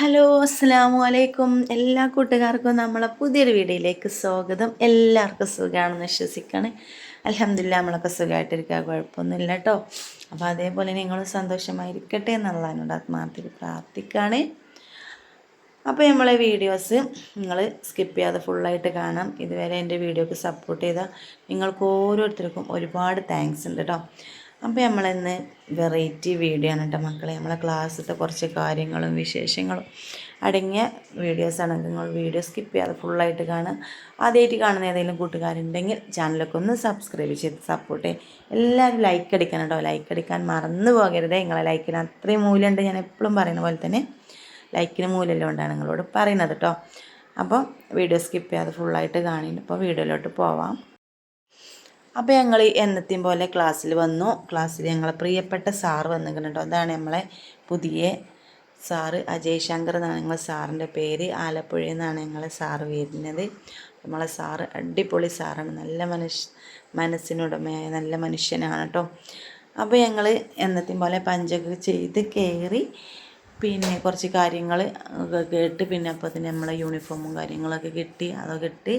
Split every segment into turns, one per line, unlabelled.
Hello അസ്സാമു അലൈക്കും എല്ലാ കൂട്ടുകാർക്കും നമ്മളെ പുതിയൊരു വീഡിയോയിലേക്ക് സ്വാഗതം. എല്ലാവർക്കും സുഖമാണെന്ന് വിശ്വസിക്കുകയാണ് അലഹമില്ല നമ്മളൊക്കെ സുഖമായിട്ടിരിക്കുക കുഴപ്പമൊന്നുമില്ല കേട്ടോ അപ്പോൾ അതേപോലെ നിങ്ങൾ സന്തോഷമായിരിക്കട്ടെ എന്നുള്ളതിനോട് ആത്മാർത്ഥത്തിൽ പ്രാർത്ഥിക്കുകയാണ് അപ്പോൾ നമ്മളെ വീഡിയോസ് നിങ്ങൾ സ്കിപ്പ് ചെയ്യാതെ ഫുള്ളായിട്ട് കാണാം. ഇതുവരെ എന്റെ വീഡിയോക്ക് സപ്പോർട്ട് ചെയ്ത നിങ്ങൾക്ക് ഓരോരുത്തർക്കും ഒരുപാട് താങ്ക്സ് ഉണ്ട് കേട്ടോ അപ്പോൾ നമ്മളിന്ന് വെറൈറ്റി വീഡിയോ ആണ് കേട്ടോ മക്കളെ. നമ്മളെ ക്ലാസ്സിലത്തെ കുറച്ച് കാര്യങ്ങളും വിശേഷങ്ങളും അടങ്ങിയ വീഡിയോസാണ് നിങ്ങൾ വീഡിയോ സ്കിപ്പ് ചെയ്യാതെ ഫുള്ളായിട്ട് കാണുക. ആദ്യമായിട്ട് കാണുന്ന ഏതെങ്കിലും കൂട്ടുകാരുണ്ടെങ്കിൽ ചാനലൊക്കെ ഒന്ന് സബ്സ്ക്രൈബ് ചെയ്ത് സപ്പോർട്ട് ചെയ്യും എല്ലാവരും ലൈക്ക് അടിക്കണം കേട്ടോ ലൈക്ക് അടിക്കാൻ മറന്നു പോകരുത്. നിങ്ങളെ ലൈക്കിന് അത്രയും മൂല്യമുണ്ട്. ഞാൻ എപ്പോഴും പറയുന്ന പോലെ തന്നെ ലൈക്കിന് മൂല്യമുള്ളതുകൊണ്ടാണ് നിങ്ങളോട് പറയുന്നത് കേട്ടോ അപ്പോൾ വീഡിയോ സ്കിപ്പ് ചെയ്യാതെ ഫുള്ളായിട്ട് കാണിയിട്ട് അപ്പോൾ വീഡിയോയിലോട്ട് പോവാം. അപ്പോൾ ഞങ്ങൾ എന്നത്തെയും പോലെ ക്ലാസ്സിൽ വന്നു. ക്ലാസ്സിൽ ഞങ്ങളെ പ്രിയപ്പെട്ട സാറ് വന്നിട്ടുണ്ടോ അതാണ് നമ്മളെ പുതിയ സാറ് അജയ് ശങ്കർ എന്നാണ് ഞങ്ങളെ സാറിന്റെ പേര്. ആലപ്പുഴയിൽ നിന്നാണ് ഞങ്ങളെ സാറ് വരുന്നത്. നമ്മളെ സാറ് അടിപൊളി സാറാണ്. നല്ല മനുഷ്യ മനസ്സിനുടമയായ നല്ല മനുഷ്യനാണ് കേട്ടോ. അപ്പോൾ ഞങ്ങൾ എന്നത്തെയും പോലെ പഞ്ചൊക്കെ ചെയ്ത് കയറി പിന്നെ കുറച്ച് കാര്യങ്ങൾ കേട്ട് പിന്നെ അപ്പോൾ തന്നെ നമ്മളെ യൂണിഫോമും കാര്യങ്ങളൊക്കെ കിട്ടി. അതൊക്കെ കിട്ടി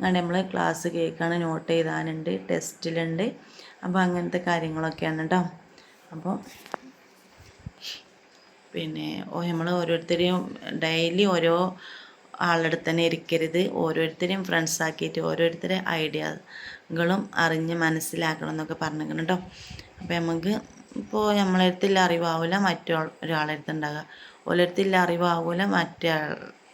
അങ്ങനെ നമ്മൾ ക്ലാസ് കേൾക്കാണ് നോട്ട് ചെയ്താനുണ്ട് ടെസ്റ്റിലുണ്ട് അപ്പോൾ അങ്ങനത്തെ കാര്യങ്ങളൊക്കെയാണ് കേട്ടോ അപ്പോൾ പിന്നെ നമ്മൾ ഓരോരുത്തരെയും ഡെയിലി ഓരോ ആളുടെ തന്നെ ഇരിക്കരുത്. ഓരോരുത്തരെയും ഫ്രണ്ട്സ് ആക്കിയിട്ട് ഓരോരുത്തരെ ഐഡിയകളും അറിഞ്ഞ് മനസ്സിലാക്കണം എന്നൊക്കെ പറഞ്ഞിരിക്കണം കേട്ടോ അപ്പോൾ നമുക്ക് ഇപ്പോൾ നമ്മളെ അടുത്തില്ല അറിവാവില്ല മറ്റൊരാളുടെ ഒരാളടുത്ത് ഉണ്ടാകുക ഓരോരുത്തില്ല അറിവാവില്ല മറ്റേ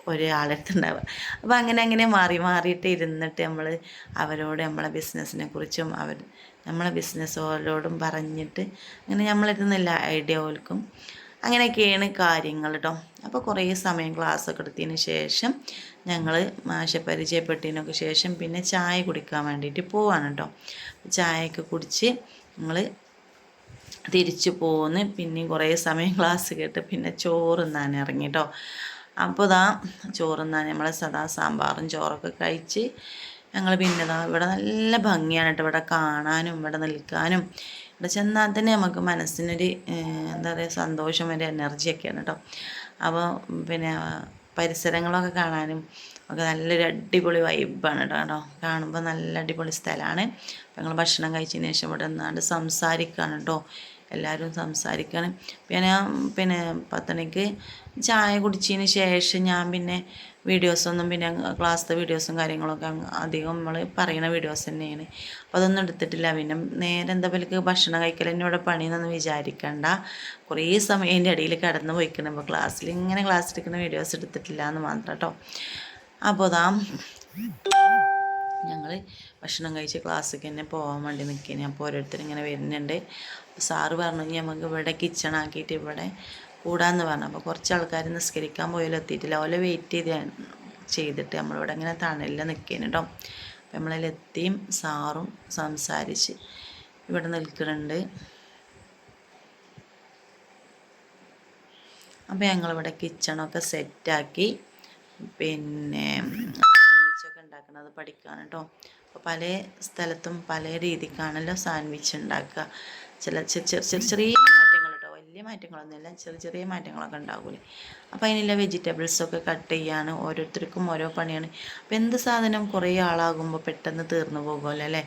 ഒരാളെടുത്തുണ്ടാവുക. അപ്പോൾ അങ്ങനെ അങ്ങനെ മാറി മാറിയിട്ട് ഇരുന്നിട്ട് നമ്മൾ അവരോട് നമ്മളെ ബിസിനസ്സിനെ കുറിച്ചും അവർ നമ്മളെ ബിസിനസ് ഓരോടും പറഞ്ഞിട്ട് അങ്ങനെ നമ്മളെടുത്തുന്നില്ല ഐഡിയ ഓൽക്കും അങ്ങനെയൊക്കെയാണ് കാര്യങ്ങൾ കേട്ടോ അപ്പോൾ കുറേ സമയം ക്ലാസ്സൊക്കെ എടുത്തതിന് ശേഷം ഞങ്ങൾ മാഷെ പരിചയപ്പെട്ടതിനൊക്കെ ശേഷം പിന്നെ ചായ കുടിക്കാൻ വേണ്ടിയിട്ട് പോവാണ് കേട്ടോ ചായയൊക്കെ കുടിച്ച് ഞങ്ങൾ തിരിച്ചു പോന്ന് പിന്നെയും കുറേ സമയം ക്ലാസ് കേട്ട് പിന്നെ ചോറ് തിന്നാൻ ഇറങ്ങി കേട്ടോ അപ്പോൾ ഇതാ ചോറുന്നാണ് നമ്മൾ സദാ സാമ്പാറും ചോറൊക്കെ കഴിച്ച് ഞങ്ങൾ പിന്നെ ഇതാ ഇവിടെ നല്ല ഭംഗിയാണ് കേട്ടോ ഇവിടെ കാണാനും ഇവിടെ നിൽക്കാനും. ഇവിടെ ചെന്നാൽ തന്നെ നമുക്ക് മനസ്സിനൊരു എന്താ പറയുക സന്തോഷം ഒരു എനർജിയൊക്കെയാണ് കേട്ടോ അപ്പോൾ പിന്നെ പരിസരങ്ങളൊക്കെ കാണാനും ഒക്കെ നല്ലൊരു അടിപൊളി വൈബാണ് കേട്ടോ. കാണുമ്പോൾ നല്ല അടിപൊളി സ്ഥലമാണ് ഞങ്ങൾ ഭക്ഷണം കഴിച്ചതിന് ശേഷം ഇവിടെ നിന്നാണ്ട് സംസാരിക്കുകയാണ് കേട്ടോ എല്ലാവരും സംസാരിക്കണം. പിന്നെ പിന്നെ പത്തണിക്ക് ചായ കുടിച്ചതിന് ശേഷം ഞാൻ പിന്നെ വീഡിയോസൊന്നും പിന്നെ ക്ലാസ്സിലെ വീഡിയോസും കാര്യങ്ങളൊക്കെ അധികം നമ്മൾ പറയുന്ന വീഡിയോസ് തന്നെയാണ്. അപ്പോൾ അതൊന്നും എടുത്തിട്ടില്ല. പിന്നെ നേരെ എന്താ പോലെ ഭക്ഷണം കഴിക്കൽ എന്നോട് പണിയെന്നൊന്നും വിചാരിക്കണ്ട. കുറേ സമയം അതിന്റെ ഇടയിൽ കിടന്ന് പോയിക്കണം. അപ്പോൾ ക്ലാസ്സിൽ ഇങ്ങനെ ക്ലാസ് എടുക്കുന്ന വീഡിയോസ് എടുത്തിട്ടില്ല എന്ന് മാത്രം കേട്ടോ. അപ്പോൾ അതാ ഞങ്ങൾ ഭക്ഷണം കഴിച്ച് ക്ലാസ്സിലേക്ക് തന്നെ പോകാൻ വേണ്ടി നിൽക്കുന്നത് അപ്പോൾ ഓരോരുത്തർ ഇങ്ങനെ വരുന്നുണ്ട്. സാറ് പറഞ്ഞു നമുക്ക് ഇവിടെ കിച്ചൺ ആക്കിയിട്ട് ഇവിടെ കൂടാന്ന് പറഞ്ഞു. അപ്പോൾ കുറച്ച് ആൾക്കാർ നിസ്കരിക്കാൻ പോയാലും എത്തിയിട്ടില്ല. ഓലെ വെയിറ്റ് ചെയ്ത് ചെയ്തിട്ട് നമ്മളിവിടെ ഇങ്ങനെ തണലിൽ നിൽക്കുന്നു കേട്ടോ അപ്പം നമ്മളതിലെത്തിയും സാറും സംസാരിച്ച് ഇവിടെ നിൽക്കുന്നുണ്ട് അപ്പോൾ ഞങ്ങളിവിടെ കിച്ചണൊക്കെ സെറ്റാക്കി പിന്നെ സാൻഡ്വിച്ചൊക്കെ ഉണ്ടാക്കുന്നത് പഠിക്കാൻ കേട്ടോ അപ്പോൾ പല സ്ഥലത്തും പല രീതിക്കാണല്ലോ സാൻഡ്വിച്ച് ഉണ്ടാക്കുക. ചില ചെറിയ ചെറിയ മാറ്റങ്ങൾ കേട്ടോ വലിയ മാറ്റങ്ങളൊന്നുമില്ല. ചെറിയ ചെറിയ മാറ്റങ്ങളൊക്കെ ഉണ്ടാകൂലേ അപ്പോൾ അതിനുള്ള വെജിറ്റബിൾസൊക്കെ കട്ട് ചെയ്യാണ്. ഓരോരുത്തർക്കും ഓരോ പണിയാണ്. അപ്പോൾ എന്ത് സാധനം കുറേ ആളാകുമ്പോൾ പെട്ടെന്ന് തീർന്നു പോകുമല്ലോ അല്ലേ?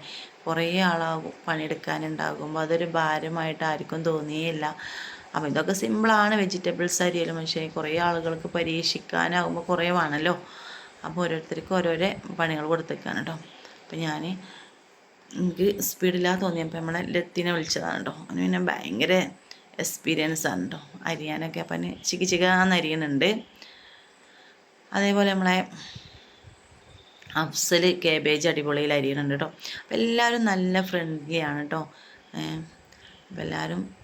കുറേ ആളാകും പണിയെടുക്കാനുണ്ടാകുമ്പോൾ അതൊരു ഭാരമായിട്ട് ആർക്കും തോന്നിയില്ല അപ്പോൾ ഇതൊക്കെ സിമ്പിളാണ് വെജിറ്റബിൾസ് അരിയലും പക്ഷേ കുറേ ആളുകൾക്ക് പരീക്ഷിക്കാനാകുമ്പോൾ കുറേ വേണമല്ലോ അപ്പോൾ ഓരോരുത്തർക്കും ഓരോരോ പണികൾ കൊടുത്തേക്കാണ് കേട്ടോ അപ്പോൾ ഞാൻ എനിക്ക് സ്പീഡില്ലാതെ തോന്നിയപ്പോൾ നമ്മളെ ലത്തിനെ വിളിച്ചതാണ് കേട്ടോ അതിന് പിന്നെ ഭയങ്കര എക്സ്പീരിയൻസ് ആണ് കേട്ടോ അരിയാനൊക്കെ അപ്പം ചിക്കി ചിക്കാന്ന് അരിയുന്നുണ്ട്. അതേപോലെ നമ്മളെ അഫ്സൽ കേബേജ് അടിപൊളിയിൽ അരിയുന്നുണ്ട് കേട്ടോ അപ്പം എല്ലാവരും നല്ല ഫ്രണ്ട്ലിയാണ് കേട്ടോ അപ്പം എല്ലാവരും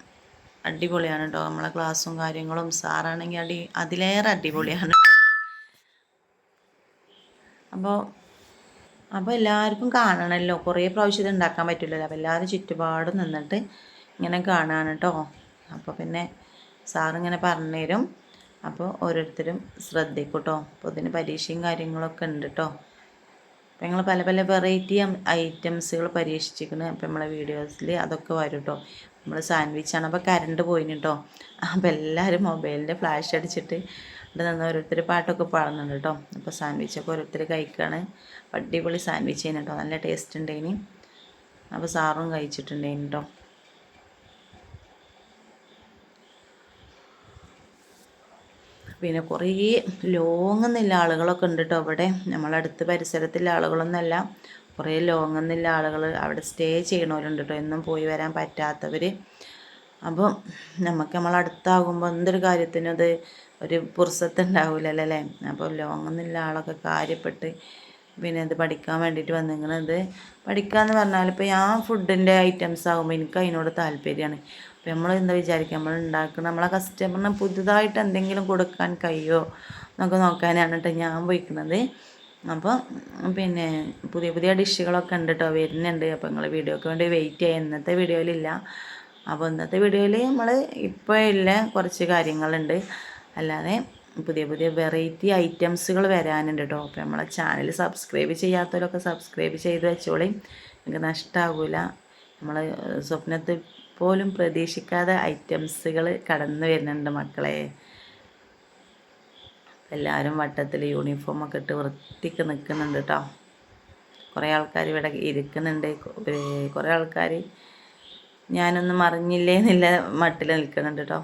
അടിപൊളിയാണ് കേട്ടോ നമ്മളെ ക്ലാസ്സും കാര്യങ്ങളും സാറാണെങ്കിൽ അടി അതിലേറെ അടിപൊളിയാണ് അപ്പോൾ അപ്പോൾ എല്ലാവർക്കും കാണണമല്ലോ കുറേ പ്രാവശ്യം ഇത് ഉണ്ടാക്കാൻ പറ്റില്ലല്ലോ. അപ്പോൾ എല്ലാവരും ചുറ്റുപാടും നിന്നിട്ട് ഇങ്ങനെ കാണാണ് കേട്ടോ അപ്പോൾ പിന്നെ സാറിങ്ങനെ പറഞ്ഞു തരും അപ്പോൾ ഓരോരുത്തരും ശ്രദ്ധിക്കും കേട്ടോ അപ്പോൾ ഇതിന് പരീക്ഷയും കാര്യങ്ങളൊക്കെ ഉണ്ട് കേട്ടോ അപ്പം ഞങ്ങൾ പല പല വെറൈറ്റി ഐറ്റംസുകൾ പരീക്ഷിച്ചിരിക്കുന്നത് അപ്പോൾ നമ്മളെ വീഡിയോസിൽ അതൊക്കെ വരും കേട്ടോ നമ്മൾ സാൻഡ്വിച്ചാണ് അപ്പോൾ കറണ്ട് പോയിന് കേട്ടോ അപ്പോൾ എല്ലാവരും മൊബൈലിന്റെ ഫ്ലാഷ് അടിച്ചിട്ട് ഇവിടെ നിന്ന് ഓരോരുത്തർ പാട്ടൊക്കെ പാടുന്നുണ്ട് കേട്ടോ. അപ്പോൾ സാൻഡ്വിച്ചൊക്കെ ഓരോരുത്തർ കഴിക്കുകയാണ് അടിപൊളി സാൻഡ്വിച്ച് ചെയ്യുന്നു കേട്ടോ. നല്ല ടേസ്റ്റ് ഉണ്ടേനി അപ്പോൾ സാറും കഴിച്ചിട്ടുണ്ടേനി കേട്ടോ. പിന്നെ കുറേ ലോങ്ങുന്നില്ല ആളുകളൊക്കെ ഉണ്ട് കേട്ടോ അവിടെ നമ്മളടുത്ത് പരിസരത്തുള്ള ആളുകളൊന്നുമല്ല. കുറേ ലോങ്ങുന്നില്ല ആളുകൾ അവിടെ സ്റ്റേ ചെയ്യണവരുണ്ട് കേട്ടോ. എന്നും പോയി വരാൻ പറ്റാത്തവർ അപ്പം നമുക്ക് നമ്മളടുത്താകുമ്പോൾ എന്തൊരു കാര്യത്തിനും ഒരു പുറസത്തുണ്ടാവില്ലല്ലോ അല്ലേ അപ്പോൾ ലോങ് എന്നുള്ള ആളൊക്കെ കാര്യപ്പെട്ട് പിന്നെ ഇത് പഠിക്കാൻ വേണ്ടിയിട്ട് വന്നിങ്ങനത് പഠിക്കാന്ന് പറഞ്ഞാൽ ഇപ്പോൾ ഞാൻ ഫുഡിന്റെ ഐറ്റംസ് ആകുമ്പോൾ എനിക്ക് അതിനോട് താല്പര്യമാണ്. അപ്പോൾ നമ്മൾ എന്താ വിചാരിക്കുക? നമ്മൾ ഉണ്ടാക്കുന്ന നമ്മളെ കസ്റ്റമറിന് പുതുതായിട്ട് എന്തെങ്കിലും കൊടുക്കാൻ കഴിയുമോ എന്നൊക്കെ നോക്കാനാണ് കേട്ടോ ഞാൻ പോയിക്കുന്നത് അപ്പോൾ പിന്നെ പുതിയ പുതിയ ഡിഷുകളൊക്കെ ഉണ്ട് കേട്ടോ വരുന്നുണ്ട്. അപ്പോൾ നിങ്ങൾ വീഡിയോക്ക് വേണ്ടി വെയിറ്റ് ചെയ്യുക ഇന്നത്തെ വീഡിയോയിലില്ല. അപ്പോൾ ഇന്നത്തെ വീഡിയോയിൽ നമ്മൾ ഇപ്പോൾ ഇല്ല കുറച്ച് കാര്യങ്ങളുണ്ട്. അല്ലാതെ പുതിയ പുതിയ വെറൈറ്റി ഐറ്റംസുകൾ വരാനുണ്ട് കേട്ടോ അപ്പോൾ നമ്മളെ ചാനൽ സബ്സ്ക്രൈബ് ചെയ്യാത്തവരൊക്കെ സബ്സ്ക്രൈബ് ചെയ്ത് വെച്ചോളി. നിങ്ങൾക്ക് നഷ്ടമാകില്ല നമ്മൾ സ്വപ്നത്തിൽ പോലും പ്രതീക്ഷിക്കാതെ ഐറ്റംസുകൾ കടന്നു വരുന്നുണ്ട് മക്കളെ. എല്ലാവരും വട്ടത്തിൽ യൂണിഫോമൊക്കെ ഇട്ട് വൃത്തിക്ക് നിൽക്കുന്നുണ്ട് കേട്ടോ കുറേ ആൾക്കാർ ഇവിടെ ഇരിക്കുന്നുണ്ട്. കുറേ ആൾക്കാർ ഞാനൊന്നും അറിഞ്ഞില്ലേ എന്നുള്ള മട്ടിൽ നിൽക്കുന്നുണ്ട് കേട്ടോ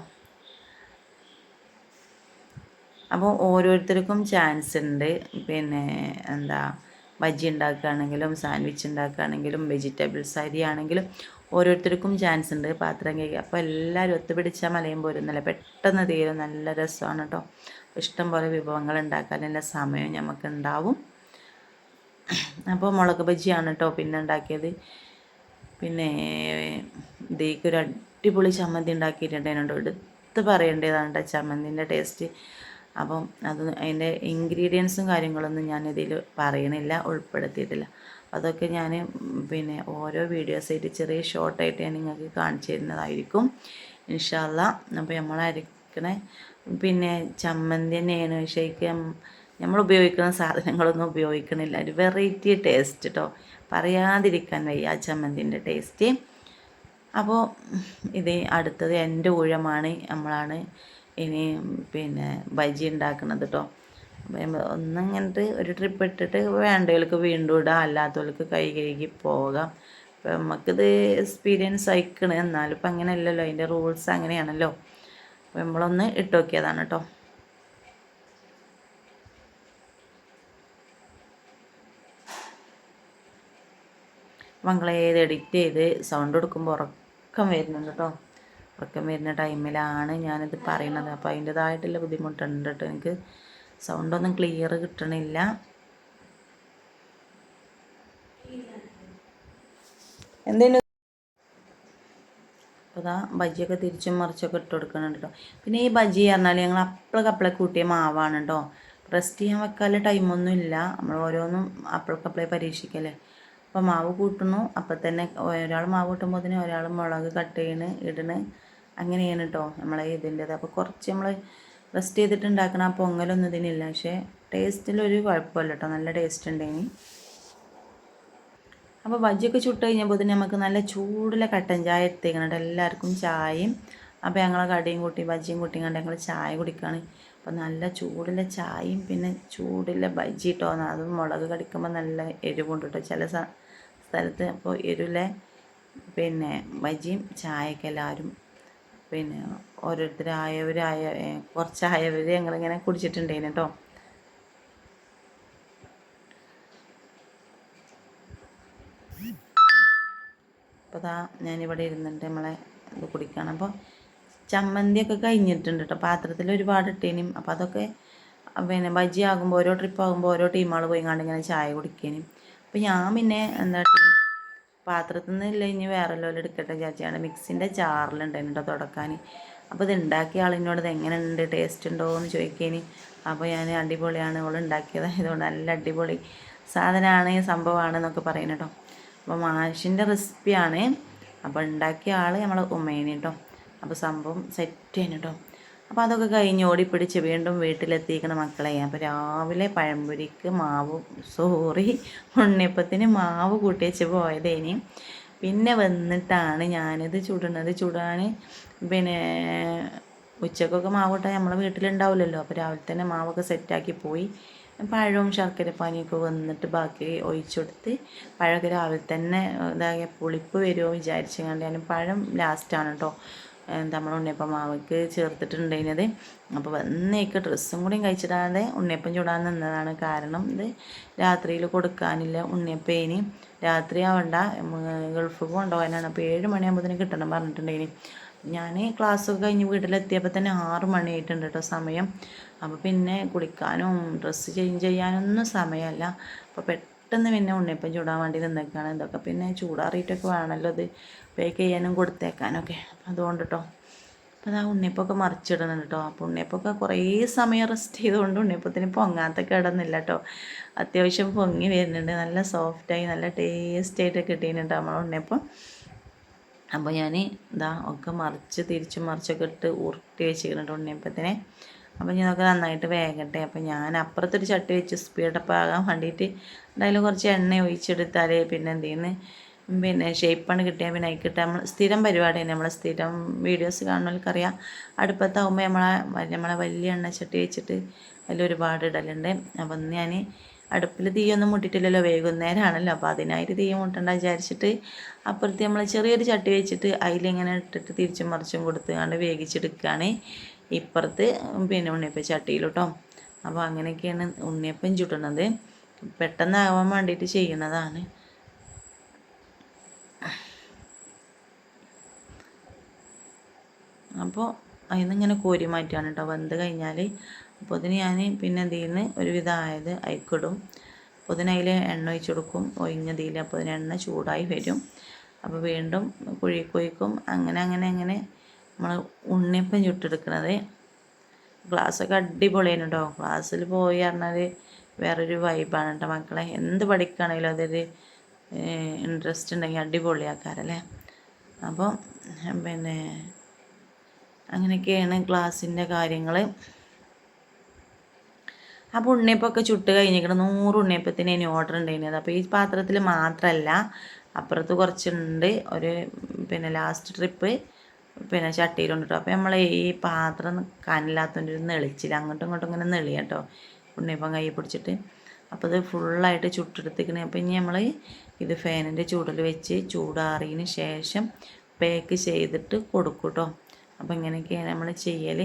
അപ്പോൾ ഓരോരുത്തർക്കും ചാൻസ് ഉണ്ട്. പിന്നെ എന്താ ബജ്ജി ഉണ്ടാക്കുകയാണെങ്കിലും സാൻഡ്വിച്ച് ഉണ്ടാക്കുകയാണെങ്കിലും വെജിറ്റബിൾസ് അരി ആണെങ്കിലും ഓരോരുത്തർക്കും ചാൻസ് ഉണ്ട്. പാത്രം കഴിക്കുക അപ്പോൾ എല്ലാവരും ഒത്തുപിടിച്ചാൽ മലയും പോരുന്നില്ല? പെട്ടെന്ന് തീരും. നല്ല രസമാണ് കേട്ടോ ഇഷ്ടം പോലെ വിഭവങ്ങൾ ഉണ്ടാക്കാനുള്ള സമയം നമുക്ക് ഉണ്ടാവും. അപ്പോൾ മുളക് ബജ്ജിയാണ് കേട്ടോ പിന്നെ ഉണ്ടാക്കിയത്. പിന്നെ ഇതേക്കൊരു അടിപൊളി ചമ്മന്തി ഉണ്ടാക്കിയിട്ടുണ്ടായിരുന്നു എടുത്ത് പറയേണ്ടതാണ് കേട്ടോ ചമ്മന്തിന്റെ ടേസ്റ്റ് അപ്പം അത് അതിന്റെ ഇൻഗ്രീഡിയൻസും കാര്യങ്ങളൊന്നും ഞാൻ ഇതിൽ പറയണില്ല ഉൾപ്പെടുത്തിയിട്ടില്ല. അതൊക്കെ ഞാൻ പിന്നെ ഓരോ വീഡിയോസ് ആയിട്ട് ചെറിയ ഷോർട്ടായിട്ട് ഞാൻ നിങ്ങൾക്ക് കാണിച്ചു തരുന്നതായിരിക്കും. ഇൻഷാല്ല അപ്പോൾ നമ്മൾ അരക്കണ പിന്നെ ചമ്മന്തി തന്നെയാണ്. ശരിക്കും നമ്മൾ ഉപയോഗിക്കുന്ന സാധനങ്ങളൊന്നും ഉപയോഗിക്കണില്ല. ഒരു വെറൈറ്റി ടേസ്റ്റ് കേട്ടോ പറയാതിരിക്കാൻ വയ്യ ആ ചമ്മന്തിന്റെ ടേസ്റ്റ് അപ്പോൾ ഇത് അടുത്തത് എന്റെ ഊഴമാണ്. നമ്മളാണ് ഇനി പിന്നെ ബജി ഉണ്ടാക്കുന്നത് കേട്ടോ ഒന്നിങ്ങനത്തെ ഒരു ട്രിപ്പ് ഇട്ടിട്ട് വേണ്ടവർക്ക് വീണ്ടും ഇടാം അല്ലാത്തവർക്ക് കൈ കഴുകി പോകാം. അപ്പം നമുക്കിത് എക്സ്പീരിയൻസ് ആയിക്കണ്. എന്നാലും ഇപ്പം അങ്ങനെയല്ലല്ലോ അതിന്റെ റൂൾസ് അങ്ങനെയാണല്ലോ. അപ്പം നമ്മളൊന്ന് ഇട്ട് നോക്കിയതാണ് കേട്ടോ മംഗളേത് എഡിറ്റ് ചെയ്ത് സൗണ്ട് കൊടുക്കുമ്പോൾ ഉറക്കം വരുന്നുണ്ട് കേട്ടോ ഉറക്കം വരുന്ന ടൈമിലാണ് ഞാനിത് പറയുന്നത് അപ്പോൾ അതിന്റെതായിട്ടുള്ള ബുദ്ധിമുട്ടുണ്ട് കേട്ടോ എനിക്ക്. സൗണ്ടൊന്നും ക്ലിയർ കിട്ടണില്ല. എന്തേലും അപ്പോൾ ഇതാ ബജിയൊക്കെ തിരിച്ചും മറിച്ചൊക്കെ ഇട്ട് കൊടുക്കുന്നുണ്ട് കേട്ടോ പിന്നെ ഈ ബജി പറഞ്ഞാൽ ഞങ്ങൾ അപ്പളക്കപ്പളെ കൂട്ടിയ മാവാണ് കേട്ടോ റെസ്റ്റ് ചെയ്യാൻ വെക്കാനുള്ള ടൈമൊന്നും ഇല്ല. നമ്മൾ ഓരോന്നും അപ്പളക്കപ്പളെ പരീക്ഷിക്കല്ലേ അപ്പോൾ മാവ് കൂട്ടുന്നു. അപ്പം തന്നെ ഒരാൾ മാവ് കൂട്ടുമ്പോൾ തന്നെ ഒരാൾ മുളക് കട്ട് ചെയ്യണ് ഇടണ്. അങ്ങനെയാണ് കേട്ടോ നമ്മളെ ഇതിന്റെത്. അപ്പോൾ കുറച്ച് നമ്മൾ റെസ്റ്റ് ചെയ്തിട്ട് ഉണ്ടാക്കണം ആ പൊങ്ങലൊന്നും ഇതിനില്ല. പക്ഷേ ടേസ്റ്റിലൊരു കുഴപ്പമില്ല കേട്ടോ നല്ല ടേസ്റ്റ് ഉണ്ടെങ്കിൽ അപ്പോൾ ബജ്ജിയൊക്കെ ചുട്ട് കഴിഞ്ഞപ്പോൾ തന്നെ നമുക്ക് നല്ല ചൂടിലെ കട്ടൻ ചായ എടുത്തേക്കണം എല്ലാവർക്കും ചായയും. അപ്പോൾ ഞങ്ങളെ കടിയും കൂട്ടി ബജ്ജിയും കൂട്ടി കണ്ട് ഞങ്ങൾ ചായ കുടിക്കുകയാണ് അപ്പോൾ നല്ല ചൂടിലെ ചായയും പിന്നെ ചൂടിലെ ബജ്ജി കേട്ടോ അതും മുളക് കടിക്കുമ്പോൾ നല്ല എരിവുണ്ട് കേട്ടോ ചില സ്ഥലത്ത് അപ്പോൾ എരിവിലെ പിന്നെ ബജ്ജിയും ചായയൊക്കെ എല്ലാവരും പിന്നെ ഓരോരുത്തരായവരായ കുറച്ചായവർ ഞങ്ങളിങ്ങനെ കുടിച്ചിട്ടുണ്ടേന് കേട്ടോ അപ്പോൾ അതാ ഞാനിവിടെ ഇരുന്നിട്ട് നമ്മളെ ഇത് കുടിക്കണം. അപ്പോൾ ചമ്മന്തിയൊക്കെ കഴിഞ്ഞിട്ടുണ്ട് കേട്ടോ പാത്രത്തിൽ ഒരുപാട് ഇട്ടേനും. അപ്പോൾ അതൊക്കെ പിന്നെ ബജ്ജി ഓരോ ട്രിപ്പ് ആകുമ്പോൾ ഓരോ ടീമുകൾ പോയി കണ്ട് ഇങ്ങനെ ചായ കുടിക്കാനും. അപ്പോൾ ഞാൻ പിന്നെ എന്താ പാത്രത്തിൽ നിന്ന് ഇനി വേറെ ലോല എടുക്കട്ടെ ചാച്ചിയാണ് മിക്സിന്റെ ചാറിലുണ്ടായിരുന്നു കേട്ടോ തുടക്കാൻ അപ്പോൾ ഇത് ഉണ്ടാക്കിയ ആളിനോട് ഇത് എങ്ങനെയുണ്ട് ടേസ്റ്റ് ഉണ്ടോ എന്ന് ചോദിക്കേനി. അപ്പോൾ ഞാൻ അടിപൊളിയാണ് അവൾ ഉണ്ടാക്കിയതായതുകൊണ്ട് നല്ല അടിപൊളി സാധനമാണ് സംഭവമാണ് എന്നൊക്കെ പറയുന്നത് കേട്ടോ അപ്പോൾ മാഷിന്റെ റെസിപ്പിയാണ് അപ്പോൾ ഉണ്ടാക്കിയ ആൾ നമ്മൾ ഉമ്മേനെ കേട്ടോ അപ്പോൾ സംഭവം സെറ്റ് ചെയ്യുന്നു കേട്ടോ അപ്പോൾ അതൊക്കെ കഴിഞ്ഞ് ഓടിപ്പിടിച്ച് വീണ്ടും വീട്ടിലെത്തിക്കണ മക്കളെ അപ്പോൾ രാവിലെ പഴംപൊരിക്ക് മാവ് സോറി ഉണ്ണിയപ്പത്തിന് മാവ് കൂട്ടിവെച്ച് ഇനി. പിന്നെ വന്നിട്ടാണ് ഞാനിത് ചുടുന്നത്. ചുടാൻ പിന്നെ ഉച്ചക്കൊക്കെ മാവ് കിട്ടാൻ നമ്മളെ വീട്ടിലുണ്ടാവില്ലല്ലോ അപ്പോൾ രാവിലെ തന്നെ മാവൊക്കെ സെറ്റാക്കി പോയി. പഴവും ശർക്കരപ്പാനിയൊക്കെ വന്നിട്ട് ബാക്കി ഒഴിച്ചെടുത്ത് പഴമൊക്കെ രാവിലെ തന്നെ ഇതാകെ പുളിപ്പ് വരുമോ വിചാരിച്ചു കണ്ട് ഞാൻ പഴം ലാസ്റ്റാണ് കേട്ടോ നമ്മൾ ഉണ്ണിയപ്പം മാവയ്ക്ക് ചേർത്തിട്ടുണ്ടായിരുന്നത്. അപ്പോൾ വന്നേക്ക് ഡ്രസ്സും കൂടി കഴിച്ചിടാതെ ഉണ്ണിയപ്പം ചൂടാൻ നിന്നതാണ് കാരണം ഇത് രാത്രിയിൽ കൊടുക്കാനില്ല ഉണ്ണിയപ്പേന്. രാത്രി ആവണ്ട ഗൾഫ് കൊണ്ടുപോകാനാണ്. അപ്പോൾ ഏഴ് മണിയാകുമ്പോഴത്തേന് കിട്ടണം പറഞ്ഞിട്ടുണ്ടെങ്കിൽ ഞാൻ ക്ലാസ്സൊക്കെ കഴിഞ്ഞ് വീട്ടിലെത്തിയപ്പോൾ തന്നെ ആറ് മണിയായിട്ടുണ്ട് കേട്ടോ സമയം. അപ്പോൾ പിന്നെ കുളിക്കാനും ഡ്രസ്സ് ചേഞ്ച് ചെയ്യാനൊന്നും സമയമല്ല. അപ്പോൾ പെട്ടെന്ന് പിന്നെ ഉണ്ണിയപ്പം ചൂടാൻ വേണ്ടി നിന്നേക്കാണ്. ഇതൊക്കെ പിന്നെ ചൂടാറിയിട്ടൊക്കെ വേണമല്ലോ അത് പേക്ക് ചെയ്യാനും കൊടുത്തേക്കാനൊക്കെ. അപ്പം അതുകൊണ്ട് കേട്ടോ അപ്പോൾ ആ ഉണ്ണിയപ്പമൊക്കെ മറിച്ചിടണം കേട്ടോ അപ്പോൾ ഉണ്ണിയപ്പമൊക്കെ കുറേ സമയം റെസ്റ്റ് ചെയ്തുകൊണ്ട് ഉണ്ണിയപ്പത്തിന് പൊങ്ങാത്ത കിടന്നില്ല കേട്ടോ അത്യാവശ്യം പൊങ്ങി വരുന്നുണ്ട്. നല്ല സോഫ്റ്റായി നല്ല ടേസ്റ്റ് ആയിട്ട് കിട്ടിയിട്ടുണ്ട് നമ്മൾ ഉണ്ണിയപ്പം. അപ്പോൾ ഞാൻ ഇതാ ഒക്കെ മറിച്ച് തിരിച്ച് മറിച്ചൊക്കെ ഇട്ട് ഉരുട്ടി വെച്ചിട്ടുണ്ട് ഉണ്ണിയപ്പത്തിനെ. അപ്പോൾ ഞാൻ നമുക്ക് നന്നായിട്ട് വേകട്ടെ. അപ്പോൾ ഞാൻ അപ്പുറത്തൊരു ചട്ടി വെച്ച് സ്പീഡപ്പ് ആകാൻ വേണ്ടിയിട്ട് എന്തായാലും കുറച്ച് എണ്ണ ഒഴിച്ചെടുത്താൽ പിന്നെ എന്ത് ചെയ്യുന്നു? പിന്നെ ഷേപ്പാണ് കിട്ടിയാൽ പിന്നെ അതിൽ നമ്മൾ സ്ഥിരം പരിപാടിയാണ് നമ്മൾ സ്ഥിരം വീഡിയോസ് കാണുന്നവർക്കറിയാം. അടുപ്പത്താവുമ്പോൾ നമ്മളെ നമ്മളെ വലിയ എണ്ണ ചട്ടി വെച്ചിട്ട് അതിൽ ഒരുപാട് ഇടലുണ്ട്. അപ്പം ഞാൻ അടുപ്പിൽ തീയൊന്നും മുട്ടിട്ടില്ലല്ലോ വൈകുന്നേരമാണല്ലോ അപ്പോൾ അതിനായിട്ട് തീ മുട്ടണ്ട വിചാരിച്ചിട്ട് അപ്പുറത്ത് നമ്മൾ ചെറിയൊരു ചട്ടി വെച്ചിട്ട് അതിലിങ്ങനെ ഇട്ടിട്ട് തിരിച്ചും മറിച്ചും കൊടുത്തുകൊണ്ട് വേവിച്ചെടുക്കുകയാണ് ഇപ്പുറത്ത് പിന്നെ ഉണ്ണിയപ്പം ചട്ടിയിൽ കേട്ടോ അപ്പോൾ അങ്ങനെയൊക്കെയാണ് ഉണ്ണിയപ്പം ചുട്ടുന്നത് പെട്ടെന്നാവാൻ വേണ്ടിയിട്ട് ചെയ്യുന്നതാണ്. അപ്പോൾ അതിൽ നിന്ന് ഇങ്ങനെ കോരി മാറ്റുകയാണ് കേട്ടോ വെന്ത് കഴിഞ്ഞാൽ അപ്പോൾ അതിന് ഞാൻ പിന്നെ എന്ത് ചെയ്യുന്നു ഒരുവിധം ആയത് അയക്കിടും. അപ്പോൾ അതിനതിൽ എണ്ണ ഒഴിച്ചു കൊടുക്കും. ഒഴിഞ്ഞതിൽ അപ്പോൾ അതിന് എണ്ണ ചൂടായി വരും. അപ്പോൾ വീണ്ടും കുഴിക്കൊഴിക്കും അങ്ങനെ അങ്ങനെ അങ്ങനെ നമ്മൾ ഉണ്ണിയപ്പം ചുട്ടെടുക്കുന്നത് ക്ലാസ്സൊക്കെ അടിപൊളിയാണ് കേട്ടോ ക്ലാസ്സിൽ പോയി പറഞ്ഞാൽ വേറൊരു വൈബാണ് കേട്ടോ മക്കളെ. എന്ത് പഠിക്കുകയാണെങ്കിലും അതൊരു ഇൻട്രസ്റ്റ് ഉണ്ടെങ്കിൽ അടിപൊളിയാക്കാറല്ലേ അപ്പോൾ പിന്നെ അങ്ങനെയൊക്കെയാണ് ക്ലാസ്സിന്റെ കാര്യങ്ങൾ അപ്പോൾ ഉണ്ണിയപ്പമൊക്കെ ചുട്ട് കഴിഞ്ഞിരിക്കണം. നൂറ് ഉണ്ണിയപ്പത്തിന് ഇനി ഓർഡർ ഉണ്ടായിരുന്നത്. അപ്പോൾ ഈ പാത്രത്തിൽ മാത്രമല്ല അപ്പുറത്ത് കുറച്ചുണ്ട്. ഒരു പിന്നെ ലാസ്റ്റ് ട്രിപ്പ് പിന്നെ ചട്ടിയിൽ കൊണ്ടിട്ടോ അപ്പോൾ നമ്മൾ ഈ പാത്രം കനില്ലാത്തതുകൊണ്ട് ഒരു നെളിച്ചില്ല അങ്ങോട്ടും ഇങ്ങോട്ടും ഇങ്ങനെ നെളിയാം കേട്ടോ ഉണ്ണിയപ്പം കൈ പിടിച്ചിട്ട്. അപ്പോൾ ഇത് ഫുള്ളായിട്ട് ചുട്ടെടുത്തിക്കണേ. അപ്പോൾ ഇനി നമ്മൾ ഇത് ഫാനിന്റെ ചൂടിൽ വെച്ച് ചൂടാറിയതിന് ശേഷം പാക്ക് ചെയ്തിട്ട് കൊടുക്കും കേട്ടോ അപ്പോൾ ഇങ്ങനെയൊക്കെയാണ് നമ്മൾ ചെയ്യൽ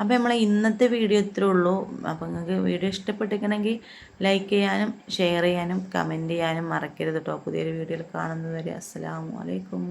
അപ്പോൾ നമ്മളെ ഇന്നത്തെ വീഡിയോ ഇത്രേ ഉള്ളൂ. അപ്പോൾ നിങ്ങൾക്ക് വീഡിയോ ഇഷ്ടപ്പെട്ടിരിക്കണമെങ്കിൽ ലൈക്ക് ചെയ്യാനും ഷെയർ ചെയ്യാനും കമന്റ് ചെയ്യാനും മറക്കരുത് കേട്ടോ പുതിയൊരു വീഡിയോയിൽ കാണുന്നത് വരെ അസ്സാം വലൈക്കും